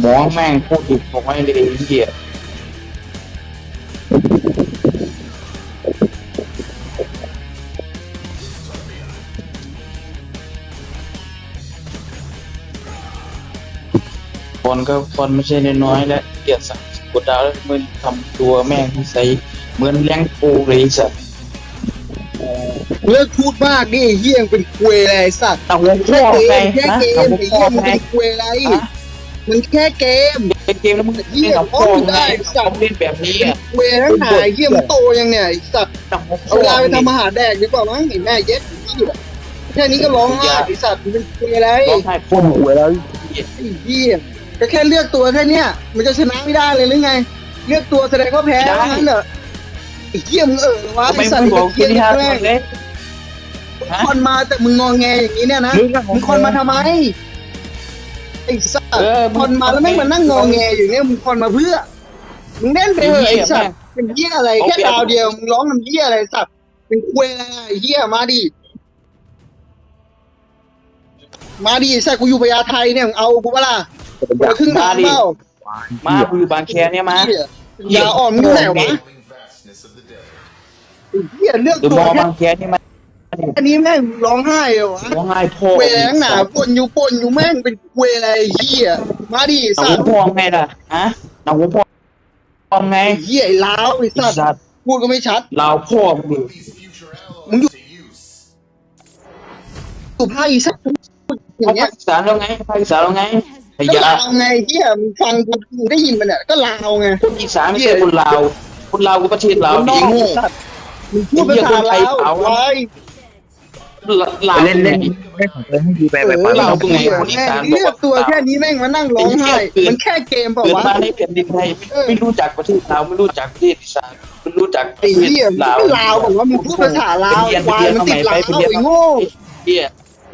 หมองแม่งพูดถูกบอกให้เลยไอ้เหี้ยคนก็คนไม่ใช่น้อยๆแล้วเกลียดสัตว์กดดาวแล้วมึงทำตัวแม่งใส่เหมือนแรงปูเลยไอ้สัตว์เลิกพูดมากนี่ไอ้เฮียงเป็นควยอะไรไอ้สัตว์เอาวงแค่พ่อเกไงมแค่นะเกเอามวงไอ้พ่เฮีอยมันไงเป็นควยอะไรฮะ มันแค่เกมเล่นเกมแล้วมึงเหี้เล่ยนกับพ่อพ่อไงได้สัตว์เล่นแบบนี้อะควยทั้งหายเฮียมันโตยังเนี่ยไอ้สัตว์ต้องเอาเวลาไปทำอาหารแดกดีกว่ามั้งไอ้แม่เย็ดไอ้เหี้ยแค่นี้ก็ร้องไห้ไอ้สัตว์มันเป็นควยอะไรร้องไห้พ่นหัวแล้วไอ้เฮียก็แค่เลือกตัวแค่เนี้ยมันจะชนะไม่ได้เลยหรือไง เลือกตัวแสดงว่าแพ้ว่างั้นเหรอไอ้เฮียมึงเออวะทำไมไอ้สัตมึว์งบอกเฮีกิยนที่ห้าแม่คนงเลยฮะคนมาแต่มึงงอแงอย่างนี้เนี่ยนะมึงอะมึงคนมาทำไม ไอ้สัตว์เออคนมาแล้วแม่งมานั่งงอแงอยู่เนี่ยมึงคนมาเพื่อมึงเล่นไปเถอะไอ้สัตว์เป็นเหี้ยอะไรแค่ดาวเดียวมึงร้องน้ำเหี้ยอะไรสัตว์เป็นควยอะไรไอ้เหี้ยมาดิมาดิไอ้สัตว์กูอยู่พญาไทเนี่ยมึงเอากูปะล่ะคนละครึ่งทางเปล่ามากูอยู่บางแคเนี่ยมา เหี้ยยาอ่อนมึงอยู่ไหนวะ vastness of the desert. ไอ้เหี้ยเลือกหรือตัมวอแค่ บางแคนี่มา อันนี้แม่งร้องไห้เหรอวะร้องไห้พ่อเวแรงหนาปนอยู่ปนอยู่แม่งเป็นเวอะไรไอ้เหี้ยมาดิไอ้หนังสัหัตวว์พ่อไงล่ะฮะหนังหัวพ่อไงไอ้เหี้ยไอ้ล้าวไอ้ไอ้สัตว์สัตว์พูดก็ไม่ชัดเราพ่อมึงดิ Put these future allies to use. สุภาพอีสัตว์อย่างเงี้ภายคอีสานแล้วไงภาคอีสานแล้วไงไอ้ก็ยาลาวไงเฮียมึงฟังกูมึงได้ยินมันเนี่ยก็ลาวไงคนอีสานไม่ใช่คนลาวคนลาวก็ประเทศลาวคนนดีอกโง่สัตว์มึงพูดภาษาลาวไว้ ลาวเล่นเล่นเล่นของตัวเองให้ดีไปไปไปเออเราเราเป็นไงคนอีแม่งสานเลือกตัวแค่นี้แม่งมานั่งร้องไห้มันแค่เกมเปล่าเกิดวะมาในแผ่นดินไทยไม่ไม่รู้จักประเทศลาวไม่รู้จักประเทศอีสานไม่รู้จักปไอ้ระเทศเหี้ยมึงลาวก็ลาวบอกว่ามึงพูดภาษาลาวควายมันติดลาวไอ้โง่เหี้ย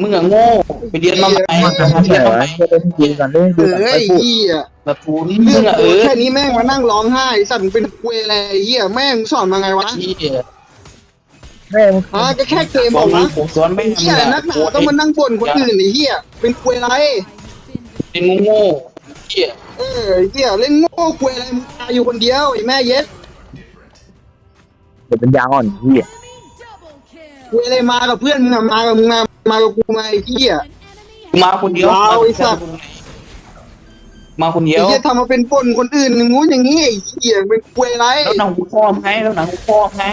มึงอะโง่ไปเรียนมาใหม่มันไปจะเรียนเหรมาอใหม่เล่นดีกันเล่นเอดีกันอไปไอ้พูดเหี้ยแบบทุนเลืมึอกงอะเอตัวอแค่นี้แม่งมานั่งร้องไห้สัตว์มึงเป็นควยอะไรไอ้เหี้ยแม่งสอนมาไงวะเหี้ย แม่มึงอะก็แค่เกมบบอกอกมึวะงผมสอนไม่เหี้ยนักหนาต้องมานั่งบ่นคนอื่นไอ้เหี้ยเป็นควยอะไรเป็นโง่เหี้ยเออไอ้เหี้ยเล่นโง่ควยอะไรมึงตายอยู่คนเดียวไอ้แม่เย็ดเดี๋ยวเป็นยาอ่อนเหี้ยควยอะไรมากับเพื่อนมึงอะมากับมึงมามากับกูมาไอ้เหี้ยมาคนเดียวลาวไอ้สัตว์มาคนเดียไอ้วเหี้ยทำมาเป็นป่นคนอื่นอย่างงู้นอย่างงี้ไอ้เหี้ยเป็นควยอะไรแล้วหนังหูพ่อมไงแล้วหนังหูพ่อมไง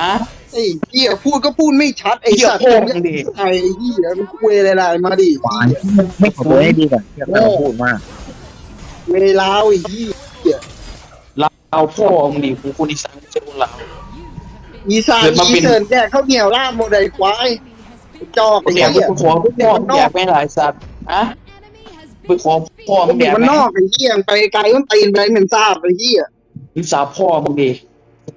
อะ ไอ้เหี้ยพูดก็พูดไม่ชัดไอ้เหี้ยสัตว์โง่มึงดิไอ้เหี้ยมันควยอะไรล่ะมาดิหวานไม่ของตัวให้ดีก่อนอย่าไปพูดมากเวลาไอ้เหี้ยเราพ่อมึงดิกูคนอีสานไม่ใช่คนลาวอีสานเกิดมาอีเป็นเสิร์นแดกข้าวเหนียวลาบโมไดควายจอกกูไอ้แดกเหี้ยกูขอกูพ่อมึงแดกไม่หลายสัตว์อะไปขอพ่อมึงแดกมันไหมนอกไอ้เหี้ยไปไกลมันตีนไปเหมือนทราบไอ้เหี้ยมึงสาวพ่อมึงดิ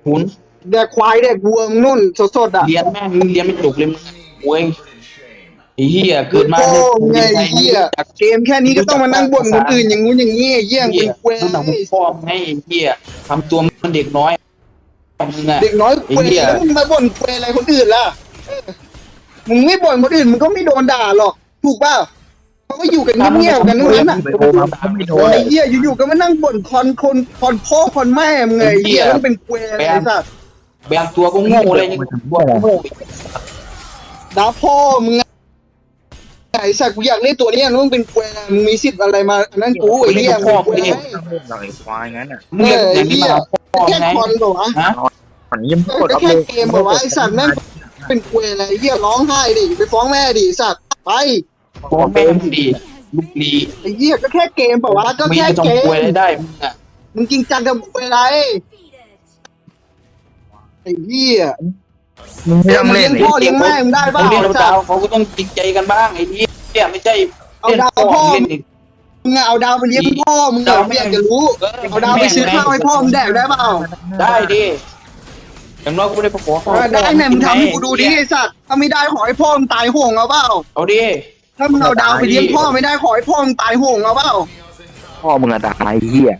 หุน แดกควายแดกวัวมึงนุ่นสดๆอะเรียนแม่งมึงเรียนไม่จบเลยมึงโว้ย Covered in shame. ไอ้เหี้ยเกิดมาโอ้ในไงไอ้เหี้ยเกมแค่นี้ก็ต้องมานั่งบ่นคนอื่นอย่างงู้นอย่างงี้ไอ้เหี้ยเหี้เป็ยนควยต้องหนังพ่อมึงให้ไอ้เหี้ยทำตัวมันเด็กน้อยมึงอะเด็กน้อยควยไอ้เหี้ยแล้วมึงมาบ่นควยอะไรคนอื่นล่ะเออมึงไม่บ่นคนอื่นมึงก็ไม่โดนด่าหรอกถูกเปล่าเขาก็อยู่กันเงียบๆกันทั้งนั้นอะไปโทรมาเขาไม่โดนไอ้เหี้ยอยู่ๆก็มานั่งบ่นคอนคนคอนพ่อคอนแม่มึงไงไอ้เหี้ยแล้วมันเป็นควยอะไรไอ้ สัสบางตัวก็โง่เลยยังตัวก็โง่อีกด่าพ่อมึงไงไอ้สัสกูอยากเล่นตัวเนี้ยมึงเป็นควยอะไรมึงมีสิทธิ์อะไรมาอันนั้นกูไอ้เหี้ยมึงควยอะไรต้องเล่นหน่อยควายงั้นอะมึงเรียนอย่างนี้มาพ่อแค่ไงคอนบอกวะฮะตอนนี้ยังกดก็อัพแค่เลยเกมบอกว่าไอ้สัตว์นั่นเป็นควยอะไรเหี้ยร้องไห้ดิไปฟ้องแม่ดิสัตว์ไปพ่อแม่มึงดีลูกดีไอ้เหี้ยก็แค่เกมบอกว่าก็มีแค่จะต้องเกมป่วยอะไรได้มึงอะมึงจริงจังกับควยอะไรไอ้เหี้ยมึงไม่ต้องเล่นพ่อเลี้ยงแม่มึงได้เปเขาล่าเรียนเราดาวเขาก็ต้องจริงใจกันบ้างไอ้นี่เนี่ยไม่ใช่เอาเล่นดาวพ่อพ่อเล่นอีกมึงอะเอาดาวไปเลี้ยงพ่อมึงอะไม่อยากจะรู้เอาดาวไปซื้อข้าวให้พ่อมึงแดกได้เปล่าได้ดิอย่างน้อยกูไม่ได้ขอเขาเออได้ไงมึงทำให้กูดูดิไอ้สัตว์ถ้าไม่ได้ขอให้พ่อมึงตายโหงเอาเปล่าเอาดิถ้ามึงเอาดาวไปเลี้ยงพ่อไม่ได้ขอให้พ่อมึงตายโหงเอาเปล่าพ่อมึงอะด่าไอ้เหี้ย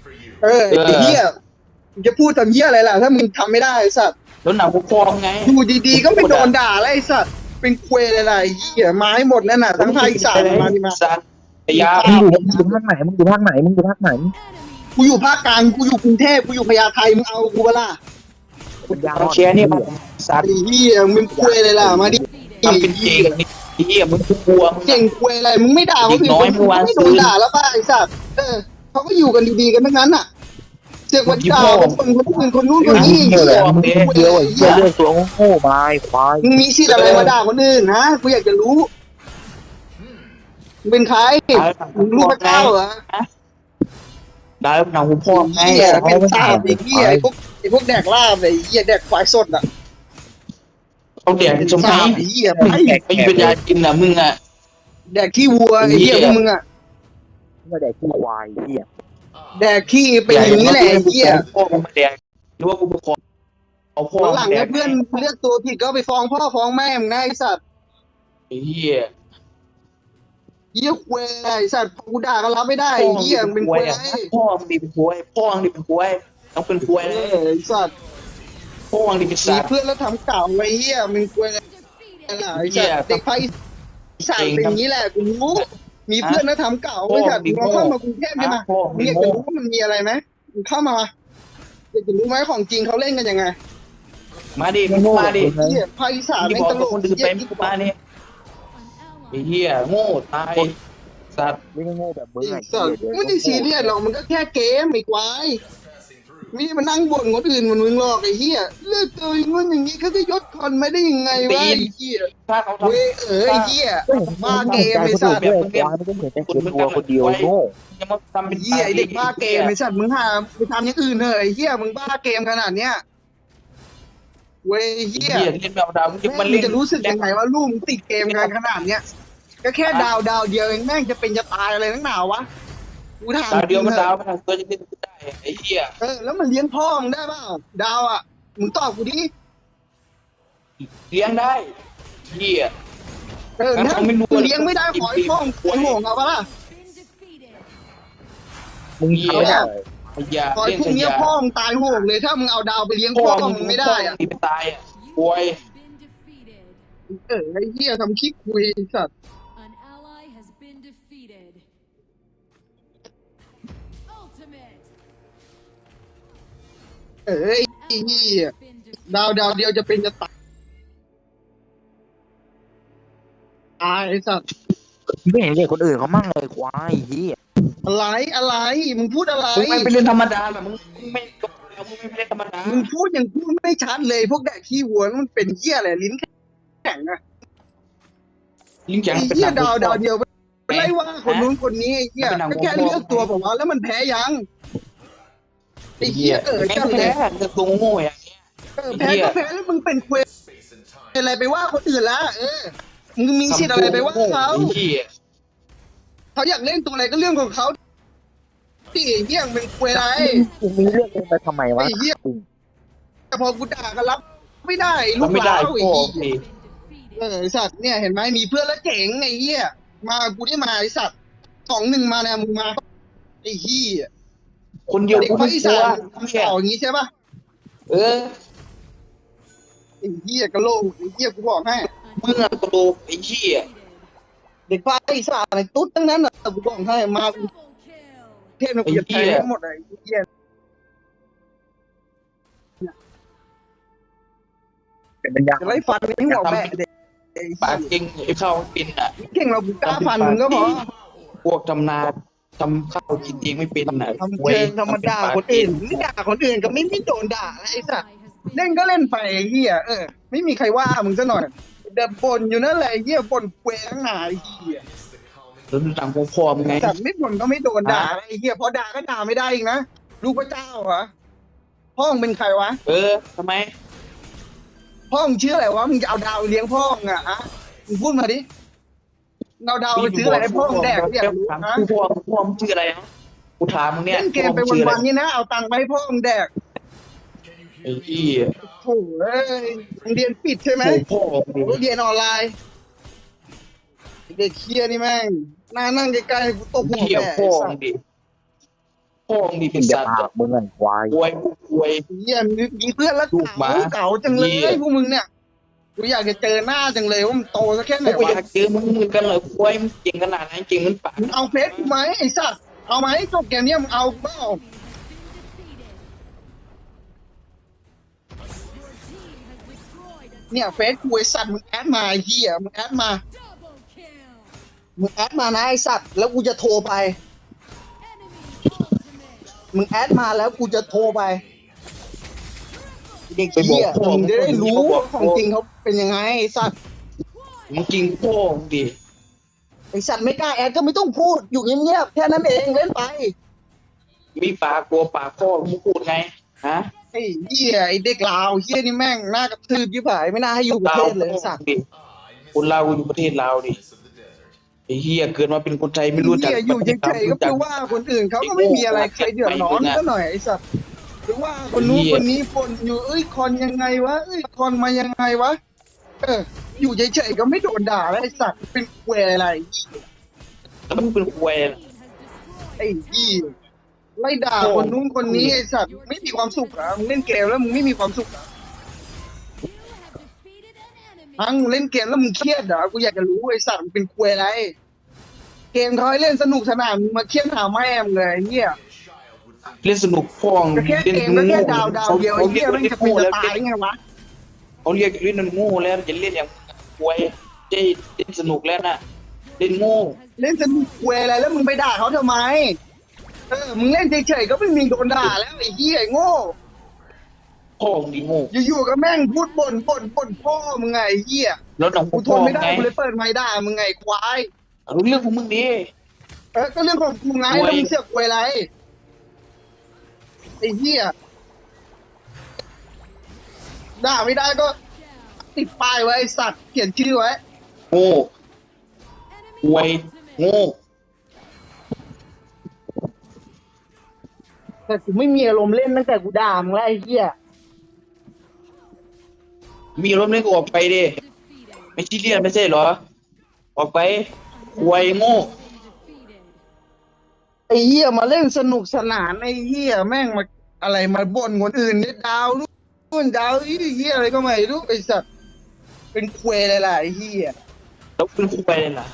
เออไอ้เหี้ย มึงจะพูดทำเหี้ยอะไรล่ะ ถ้ามึงทำไม่ได้ไอ้สัตว์แล้วหนังกูพ่อไง อยู่ดีๆ ก็ไปโดนด่าแล้วไอ้สัตว์เป็นควยอะไรล่ะไอ้เหี้ยมาให้หมดนั่นน่ะทั้งภาคอีสานมาดิมาสานไพยามึงอยู่มึงอยู่ภาคไหนมึงอยู่ภาคไหนมึงอยู่ภาคไหนกูอยู่ภาคกลางกูอยู่กรุงเทพกูอยู่พญาไทมึงเอากูเปะล่าปัญญาเอาอ่อนแชร์นี่มาสัตว์ไอ้เหี้ยมึงคุยอะไรล่ะมาดิทำเป็นเจกันนี่ไอ้เหี้ยมึงกลัวมึง เก่งคุยอะไรมึงไม่ด่าคนอื่นเด็กน้อยเมื่อวาน ไม่โดนด่าแล้วป่ะไอ้สัตว์เออเขาก็อยู่กันดีๆกันทั้งนั้นอะ เสียกวันด่าคนคนอื่นคนนู้นคนนี้เดียวแหละมึงเหี้ยเดียวไอ้เหี้ยเรื่องตัวโง่ๆมาไอ้ควายมึงมีสิทธิ์อะไรมาด่าคนอื่นนะกูอยากจะรู้มึงเป็นใครมึงรู้พระเจ้าเหรอได้หนังหูพ่อไงไอ้เหี้ยเป็นสาบไอ้เหี้ยไอ้พวกไอ้พวกแดกลาบไอ้เหี้ยแดกควายสดอะเขาแดกสมัสายบไอ้เหี้ยไปไม่เป็นยากินอะมึงอะแดกขี้วัวไอ้เหี้ยพวกมึงอะไม่ได้ขี้ควายเหี้ย แดกขี้เป็นอย่างนี้แหละไอ้เหี้ยพ่อกูมาแดกหรือว่ากูไปขอเอาพ่อวันหลังเนี่ยเพื่อนเลือกตัวผิดก็ไปฟ้องพ่อฟ้องแม่มึงนะไอ้สัตว์ไอ้เหี้ยเหี้ยควยไอ้สัตว์กูด่าก็รับไม่ได้ไอ้เหี้ยมึงเป็นควยพ่อมึงดีเป็นควยพ่อมึงดีเป็นควยต้องเป็นควยเอเลยอไอ้สัตว์พ่อมึงดีเป็นมีสัตว์ เพื่อนแล้วทำเก่าไอ้เหี้ยมึงควยอะไรล่ะไอ้สัตว์เด็กไฟสัตว์เป็นอย่างนี้แหละกูรู้ มีเพื่อนแล้วทำเก่าไอ้สัตว์มึงลองเข้ามากรุงเทพได้ไหมพ่อมึมึงงอยากโง่จะรู้ว่ามันมีอะไรไหมมึงเข้ามาอยากจะรู้ไหมของจริงเขาเล่นกันยังไง มาดิมึงมาดิเหี้ยภาคอีสานที่แม่งบอกตลกับกคนอื่นไปมึงมาเนี่ยไอ้เหี้ยโง่ตายสัตว์ไม่ได้โง่แบบมึงไอ้ไอ้สัเหี้ตยว์ไม่ได้ซีเรียสหรอกมันก็แค่เกมไอ้ควาย Passing through. ไม่ได้มานั่งบ่นคนอื่นมันมึงหรอกไอ้เหี้ยเลือกตัวอย่างนู้นอย่างนี้เขาจะยศคอนไม่ได้ยังไงวะไอ้เหี้ยถ้าเขาทำเว้ยเออไอ้เหี้ยบ้าเกมไอ้สัตว์แบบควายไม่ต้องเห็นแต่คนตัวคนเดียวโง่จะมาทำเป็นเหี้ยไอ้เด็กบ้าเกมไอ้สัตว์มึงหาไปทำอย่างอื่นเถอะไอ้เหี้ยมึงบ้าเกมขนาดเนี้ยเว้ยไอ้เหี้เหี้ยยเล่นแบบดาวมึงจะแม่มางมึเล่งนจะรู้สึกยังไงว่าลูกมึงติดเกมกันขนาดเนี้ยก็แค่ดาวดาวเดียวเองแม่งจะเป็นจะตายอะไรนักหนาวะกูถามดาวเดียวมันจริงดาวเถอะมันตัวจะเล่น ได้ไอ้เหี้ยเออแล้วมันเลี้ยงพ่อมึงได้เปล่าดาวอะมึงตอบกูดิเลี้ยงได้เหี้ย เอองั้นถ้าเขาไม่รู้มึงเลี้ยงไม่ได้ขอให้พ่อมึงโง่เอาปะล่ะมึงเหี้ยเอาได้ขยะขอให้เล่นพวขกเนี้ยยะพ่อมึงตายโหงเลยถ้ามึงเอาดาวไปเลี้ยงพ่พ่ออมึมึงงไม่ได้อะที่ไปตายอะป่วยเออไอ้เหี้ยทำขี้คุยไอ้สัตว์ เออไอ้ Ally เหี้ย has been defeated. ดาวดาวเดียวจะเป็นจะตายตายไอ้สัตว์ไม่เห็นเด็กคนอื่นเขามั่งเลยควายเหี้ยอะไรอะไรมึงพูดอะไรมึงไม่ไปเล่นธรรมดาแบบมึงไม่แล้วมึงไม่ไปเล่นธรรมดามึงพูดยังพูดไม่ชัดเลย พวกแดกขี้วัวมันเป็นเหี้ยอะไรลิ้นแข็งอะลิงแข็งไอ้เป็นเหี้ยหนังดาวดาวเดียวไปไล่ว่าคนนู้นคนนี้ไอ้เหี้ยเป็นหนังก็แค่ของพ่อเลือกตัวบอกว่าแล้วมันแพ้ยัง ไอ้ไอ้เหี้เหี้ยยเออแม่จังงเลแพ้ยจะตัวโง่อย่างเงี้ย เออแพ้ก็แพ้แล้วมึงเป็นเควส Space and time. อะไรไปว่าคนอื่นละเออมึงมีสิทธิ์อะไรไปว่าเขา ไอ้เหี้ยเขาอยากเล่นตัวอะไรก็เรื่องของเขาที่เหี้ยงเป็นเวลามึงมีเรื่องเองไปทำไมวะไอ้เหี้ยแต่พอกูด่าก็รับ ไม่ได้ลูเรากไม่หได้ลานไอ้พ่อเหี้ยพี่ Been defeated. เออไอ้สัตว์เนี่ยเห็นไหมมีเพื่อนแล้วเจ๋งไอ้เหี้ยมากูได้มาไอ้สัตว์สองหนึ่งมาเนี่ยมึงมาไอ้เหี้ย คนเดียวเด็กกูภาไม่คอีกลัสาวนทำเก่าอย่างนี้ใช่ป่ะเออไอ้เหี้ยกะโหลกไอ้เหี้ยกูบอกให้มึงอะกระโดดไอ้เหี้ยเด็กภาคอีสานไอ้ตุ๊ดทั้งนั้นอะกูบอกให้มา Double kill. เทพเนี่ยกูจะแทงทั้งหมดเลยไอ้เหี้ยเป็นปัญญาจะไล่ฟันไม่หัวแบะเด็กไอ้ปากเหี้ยเก่งไอ้เข้าปินอะเก่งเรากูกล้าฟันมึงก็พอพวกทำนา ทำข้าวกินเองไม่เป็นน่ะทำเชิงธรรมดาคนอื่นไม่ด่าคนอื่นก็ไม่ไม่โดนด่าไอ้สัตว์เล่นก็เล่นไปไอ้เหี้ยเออ ไม่มีใครว่ามึงซะหน่อยเดินบ่นอยู่นั่นแหละไอ้เหี้ยบ่นเกวทั้งหนาไอ้เหี้ย It's the calming แล้วหลังของพ่อมึงไงสัตว์ไม่บ่นก็ไม่โดนด่าไอ้เหี้ยพอด่าก็ด่าไม่ได้อีกนะลูกพระเจ้าเหรอพ่อมึงเป็นใครวะ เออทำไม พ่อมึงชื่ออะไรวะมึงจะเอาดาวเลี้ยงพ่อมึงอะอะมึงพูดมาดิมึง เอาดาวไปซื้ออะไรให้พ่อมึงแดกเนี่ยรู้ถามนะกูพ่อมึงพ่อมึงชื่ออะไรนะกูถามมึงเนี่ยเล่นเกมไปพ่อมึงชื่ออะไรวันๆนี่นะ เอาตังค์ไปให้พ่อมึงแดกไอ้เหี้ยโถ่เอ้ยโรงเรียนปิดใช่ไหมโอ้พ่อมึงเรียนออนไลน์เด็กเคียนี่แม่งน่านั่งใกล้ๆกูตบหัวเหี้ยแม่พ่อไอ้สัมึสงดิพ่อมึงดิมึเป็งนจะสัตว์ปากมึงไอ้ควายป่วยกูป่วยเหี้ยมีมีเพื่อนแล้วลูกหมาเก่าเก่าจังเลยเหี้ยพวกมึงเนี่ย กูอยากจะเจอหน้าจังเลยว่ามันโตสักแค่ไหนกูอวะยากเจอมึงเหมือนกันเลยควายมึงเก่งขนาดไหนเก่งเหมันปากมึงเอาเฟซกูไหมไอ้สัตว์เอาไหมจบเกมเนี้ยมึงเอาเปล่า Been defeated. Your team has destroyed a เนี่ยเฟซกูไอ้สัตว์มึงแอดมาไอ้เหี้ยมึงแอดมา double kill. มึงแอดมานะไอ้สัตว์แล้วกูจะโทรไป Enemy ultimate. มึงแอดมาแล้วกูจะโทรไป เด็กเหี้ยมึงจะได้รู้ว่าของจริงเขาเป็นยังไงไอ้สัตว์มึงจริงพ่อมึงดิไอ้สัตว์ไม่กล้าแอดก็ไม่ต้องพูดอยู่เงียบๆแค่นั้นเองเล่นไป มีปากกลัวปากพ่อมึงพูดไงฮะไอ้เหี้ยไอ้เด็กลาวเหี้ยนี่แม่งหน้ากระทืบยิ่งผายไม่น่าให้อยู่ประเทศเลยไอ้สัตว์ดิ Ah, you คน missed ลาวกูอยู่ประเทศลาวดิ the of the desert. ไอ้เฉยเกิดมาเป็นคนไทยไม่รู้จักเหี้ยอยู่เฉยๆก็ไปว่าคนอื่นเขาก็ไม่มีอะไรใครเดือดร้อนก็หน่อยไอ้สัตว์ห รือว่าคนนู้นคนนี้ปนอยู่เอ้ยคอนยังไงวะเอ้ยคอนมายังไงวะเออ อยู่เฉยๆก็ไม่โดนด่าแล้วไอ้สัตว์เป็นแควอะไรแล้วมึงเป็นควาย Team has destroyed ไอ้ยี่ไล่ด่าคนนู้นคนนี้ไอ้สัตว์ไม่มีความสุขเหรอะมึงเล่นเกมแล้วมึงไม่มีความสุขเหรอะ You have defeated an enemy. ทั้งเล่นเกมแล้วมึงเครียดเหรอกูอยากจะรู้ไอ้สัตว์มึงเป็นควยอะไร เกมเขาให้เล่นสนุกสนานมึงมาเครียดหาแม่มึงเลยไอ้เหี้ย เล่นสนุกพ่องก็แค่เล่นเกมก็แค่ดาวดาวเดียวไอ้เขาเหี้เรียยกแม่งเล่นจะเป็นโง่จะแล้วตายไงวะเขาเรียกเล่นมันโง่แล้วจะเล่นอย่างควายเจ๊เล่นสนุกแล้วน่ะเล่นโง่เล่นสนุกควยอะไรแล้วมึงไปด่าเขาทำไมเออมึงเล่นเฉยๆก็ไม่มีโดนด่าแล้วไอ้เหี้ยไอ้โง่พ่อมึงดิโง่อยู่ๆก็แม่งพูดบ่นบ่นบ่นพ่อมึงไงไอ้เหี้ยแล้วน้องกูทพ่อนไม่ได้ไงกูเลยเปิดไมค์ด่ามึงไงควายรู้เรื่องของมึงดิเออก็เรื่องของกูไงควยแล้วมึงเสือกควยอะไร ไอ้เหี้ยด่าไม่ได้ก็ ติดป้ายไว้ไอ้สัตว์เขียนชื่อไว้ โง่ Enemy ควาย ultimate. โง่แต่กูไม่มีอารมณ์เล่นตั้งแต่กูด่ามึงแล้วไอ้เหี้ยมีรถเล่นก็ออกไปดิ Defeated. ไม่ชี้เลียนไม่ใช่เหรอ ออกไปควายโง่ Been defeated. ไอ้เหี้ยมาเล่นสนุกสนานไอ้เหี้ยแม่งมาอะไรมาบ่นคนอื่นเนี่ยดาวนู่นดาวอีเหี้ยอะไรก็ไม่รู้ไอ้สัตว์เป็นควยอะไรล่ะไอ้เหี้ยแล้วเป็นควายเลยล่ะ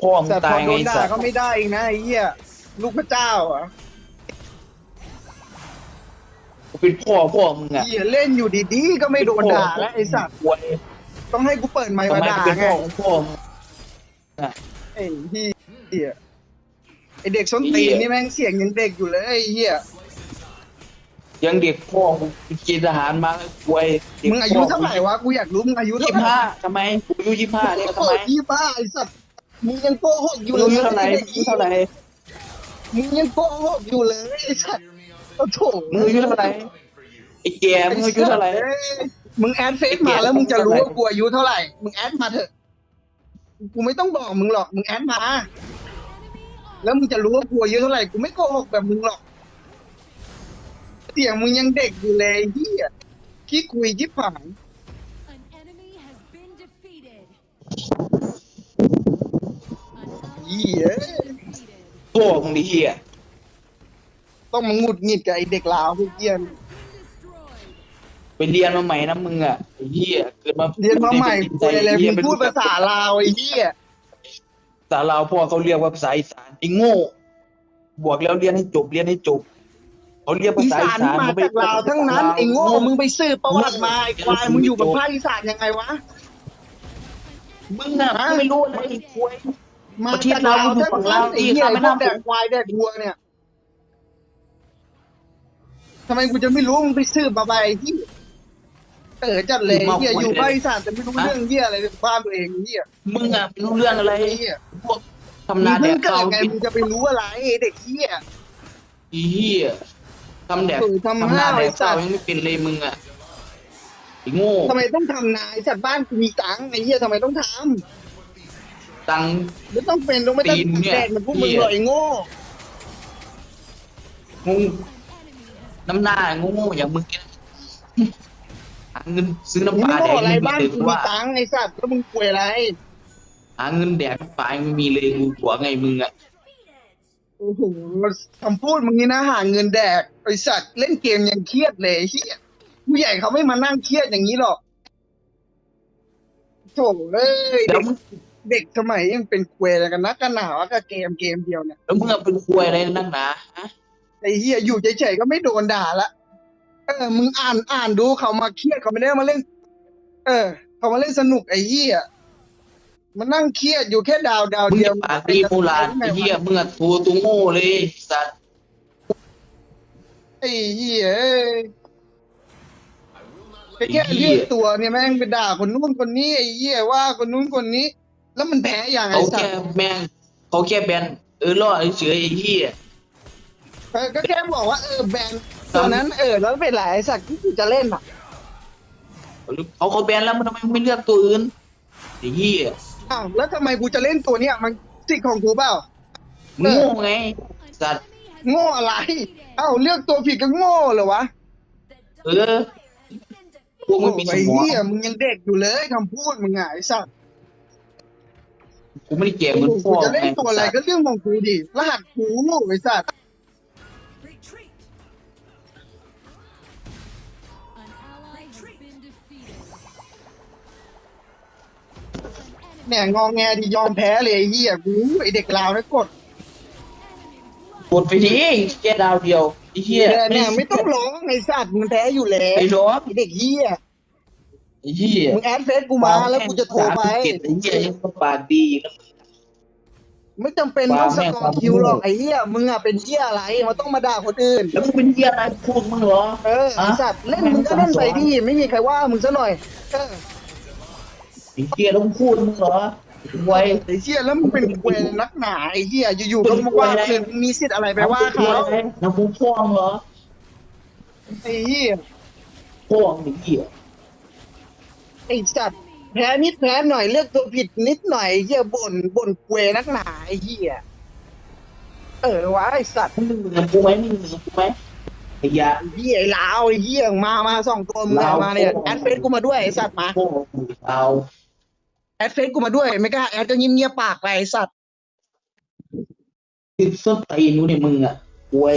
พ่อมึงสัตว์ตาพอยโดไงนด่าสัตว์ก็ไม่ได้อีกนะไอ้เหี้ยลูกพระเจ้าเหรอะเป็นพ่อพ่อมึงอะเหี้ยเล่นอยู่ดีๆก็ไม่โดนด่าแล้วไอ้สัตว์ควายต้องให้กูเปิดไมค์ทำมาไมด่ากูเป็นไงพ่อของพ่อมึงอะไอ้เหี้ย ไอ้เด็กส้นตีนนี่แม่งเสียงยังเด็กอยู่เลยไอ้เหี้ยยังเด็กพ่อมึงเป็นเกณฑ์ทหารมาควายด็กมึงอายุเท่าไหร่วะกูอยากรู้มึงอายุยี่เท่าสิบไหร่ห้าทำไมกูอายุยี่สิบห้าเนี่ยทำไมยี่ป้าไอ้สัตว์มึงยังโกหกอยู่กูเลอายยุเท่าไหร่อายุเท่าไหร่มึงยังโกหกอยู่เลยไอ้สัตว์โอ้โถมึงอายุเท่าไหร่ไอ้แกมึงอายุเท่าไหร่มึงแอดเฟซมาแล้วมึงจะรู้ว่ากูอายุเท่าไหร่ มึงแอดมาเถอะ กูไม่ต้องบอกมึงหรอก มึงแอดมา แล้วมึงจะรู้ว่ากูอายุเท่าไหร่กูไม่โกหกแบบมึงหรอก เสียงมึงยังเด็กอยู่เลยไอ้เฮียขี้คุยขี้ผาง An enemy has been defeated. An เฮี ally ย has been defeated. พ่อมึงดิเฮียต้องมาหงุดหงิดกับไอเด็กลาวพวกเกียน Been destroyed. ไปเรียนมาใหม่นะมึงอะไอ้เฮียเกิดมาเรียนมาใหม่คุยอะไรเหี้มึงพูดภาษาลาวไอ้เฮียภาษาลาวพ่อเขาเรียกว่าภาษาอีสาน ไอ้โง่ บวกแล้วเรียนให้จบเรียนให้จบเขาเรียกภาอีษาสาอีนสานมาเขไม่จากลาวทั้งนั้นไอ้โง่มึงไปสืบประวัติมาไอ้ควายมึงอยู่กับภาคอีสานยังไงวะ มึงอะฮะมึงไม่รู้อะไรไอ้ควายมาประเทจาศกลาลาววอยู่ทั้งฝั่งนั้ลานวไอ้ที่เหี้ยข้ามไอ้แม่พวกน้ำแดกควายแดกวัวเนี่ยทำไมกูจะไม่รู้มึงไปสืบมาไปที่เออจัดเลยไอ้เหี้ยอยู่ภาคอีสานแต่ไม่รู้เรื่องเหี้ยอะไรในบ้านตัวเองไอ้เหี้ยมึงอะไม่รู้เรื่องอะไรไอ้เหี้ยพวกมึ ทำนางแดเพิ่งกเกิข้าดวไงกินมึงจะไปรู้อะไรเด็กเหี้ยไอ้เฮียทำแดกเออทำทำนาห้าวแดไอ้กสัข้าวตว์ยังไม่เป็นเลยมึงอะไอ้โง่ทำไมต้องทำนายจัดบ้านกูมีตังค์ไอ้เหี้ยทำไมต้องทตังค์ำไม่ต้องเป็นต้องไม่ต้องตีนเนี่ยแดกเหมันพวกมึงเหี้ยหรอกไอ้โง่งงน้ำหน้าโง่ๆอย่างมึงเนี่ยหาเงินซื้อมึงน้ำปลาโง่แดกอะไรไม่มีบ้านเลยกูกูมีว่าตังค์ไอ้สัตว์แล้วมึงป่วยอะไรหาเงินแดกน้ำปลาไม่มีเลยกูหัวไงมึงอะโอ้โหคำพูดมึงนี่นะหาเงินแดกไอสัตว์เล่นเกมยังเครียดเลยไอ้เฮียผู้ใหญ่เขาไม่มานั่งเครียดอย่างนี้หรอกโถ่เอ้ยแล้เด็วกมึงเด็กสมัยยังเป็นควยอะไรกันนักกันหนาวะกับเกมเกมเดียวเนี่ยแล้วมึงเอาเป็นควยอะไรนักหนาฮะไอ้เหี้ยอยู่เฉยๆก็ไม่โดนด่าละเออมึงอ่านอ่านดูเขามาเครียดเขาไม่ได้มาเล่น เออ เขามาเล่นสนุกไอ้เหี้ย มันนั่งเครียดอยู่แค่ดาวดาวมึงเดียจะวปากดีมูลานไอ้เหี้ยมึงอะทูตัวโง่เลยสัตว์ไอ้เหี้ยเอ้ย I will not ไปแค่เรียกตัวเนี่ยแม่งไปด่าคนนู้นคนนี้ไอ้เหี้ยว่าคนนู้นคนนี้ แล้วมันแพ้อย่างไอ้เขาสัตแค่ว์แม่งเขาแค่แบนเออรอดเฉยๆไอ้เหี้ย เออก็แค่บอกว่าเออแบนตัวนั้นเออแล้วเป็นไรไอ้สัตว์ที่กูจะเล่นอะ เขาเขาแบนแล้วมันทำไมไม่เลือกตัวอื่นไอ้เหี้ย อ้าวแล้วทำไมกูจะเล่นตัวเนี้ยมันสิทธิ์ของกูเปล่า มึงโง่ไง An สัตว์ enemy has โง่อะไร เอ้าเลือกตัวผิดก็โง่เหรอวะเออพวกมึงมีสไอ้มองเหี้ยมึงยังเด็กอยู่เลยคำพูดมึงอะไอ้สัตว์กูไม่ได้เก่งเหมือนพ่กูอจะเล่นไงตัวอะไรก็เรื่องของกูดิ รหัสกูไอ้สัตว์ เนี่ย enemy งองแงดิยอมแพ้เลยไอ้เหี้ยกูไอ้เด็กลาวนะกดกดไปดิแค่ดาวเดียวไอ้เหี้ยเนี่ยเนี่ยไม่ต้องร้องไอ้สัตว์มึงแพ้อยู่แล้วไอ้ร้องไอ้เด็กเหี้ยไอ้เหี้ยมึงแอดเฟซกูมาแล้วกูจะโทรไปสามสิบเจ็ดไอ้เหี้ยยังปากดีแล้วไม่จำเป็นต้องสกอร์คิวหรอกไอ้เหี้ยมึงอะเป็นเหี้ยอะไรมาต้องมาด่าคนอื่น แล้วมึงเป็นเหี้ยอะไรพวกมึงเหรอเออไอ้สัตว์เล่นมึงก็เล่นไปดิไม่มีใครว่ามึงซะหน่อยเออ ไอ้เหี้ยแล้วมึงพูดมึงเหรอไว้ไอ้เหี้ยแล้วมึงเป็นควยนักหนาไอ้เหี้ยอยู่ๆก็มาว่าเลยมึงมีสิทธิ์อะไรไปว่าเขาแล้วมึงพ่วงเหรอไอ้เหี้ยพ่วงไอ้เหี้ยไอ้สัตว์แพ้นิดแพ้หน่อยเลือกตัวผิดนิดหน่อยไอ้เหี้ยบ่นบ่นควยนักหนาไอ้เหี้ยเออวะไอ้สัตว์มึงเหนือกูไหมมึงเหนือกูไหมไอ้ยาไอ้เหี้ยไอ้ลาวไอ้เหี้ยมามาสองตัวมึงอะลาวมาเนี่ยแอดเฟซกูมาด้วยไอ้สัตว์มาพ่วงเอาแอ ดเฟซกูมาด้วย ไม่กล้าแอดก็เงียบเงียบปากไปไอ้สัตว์ติดส้นตีนนู้นเนี่ยมึงอะอวย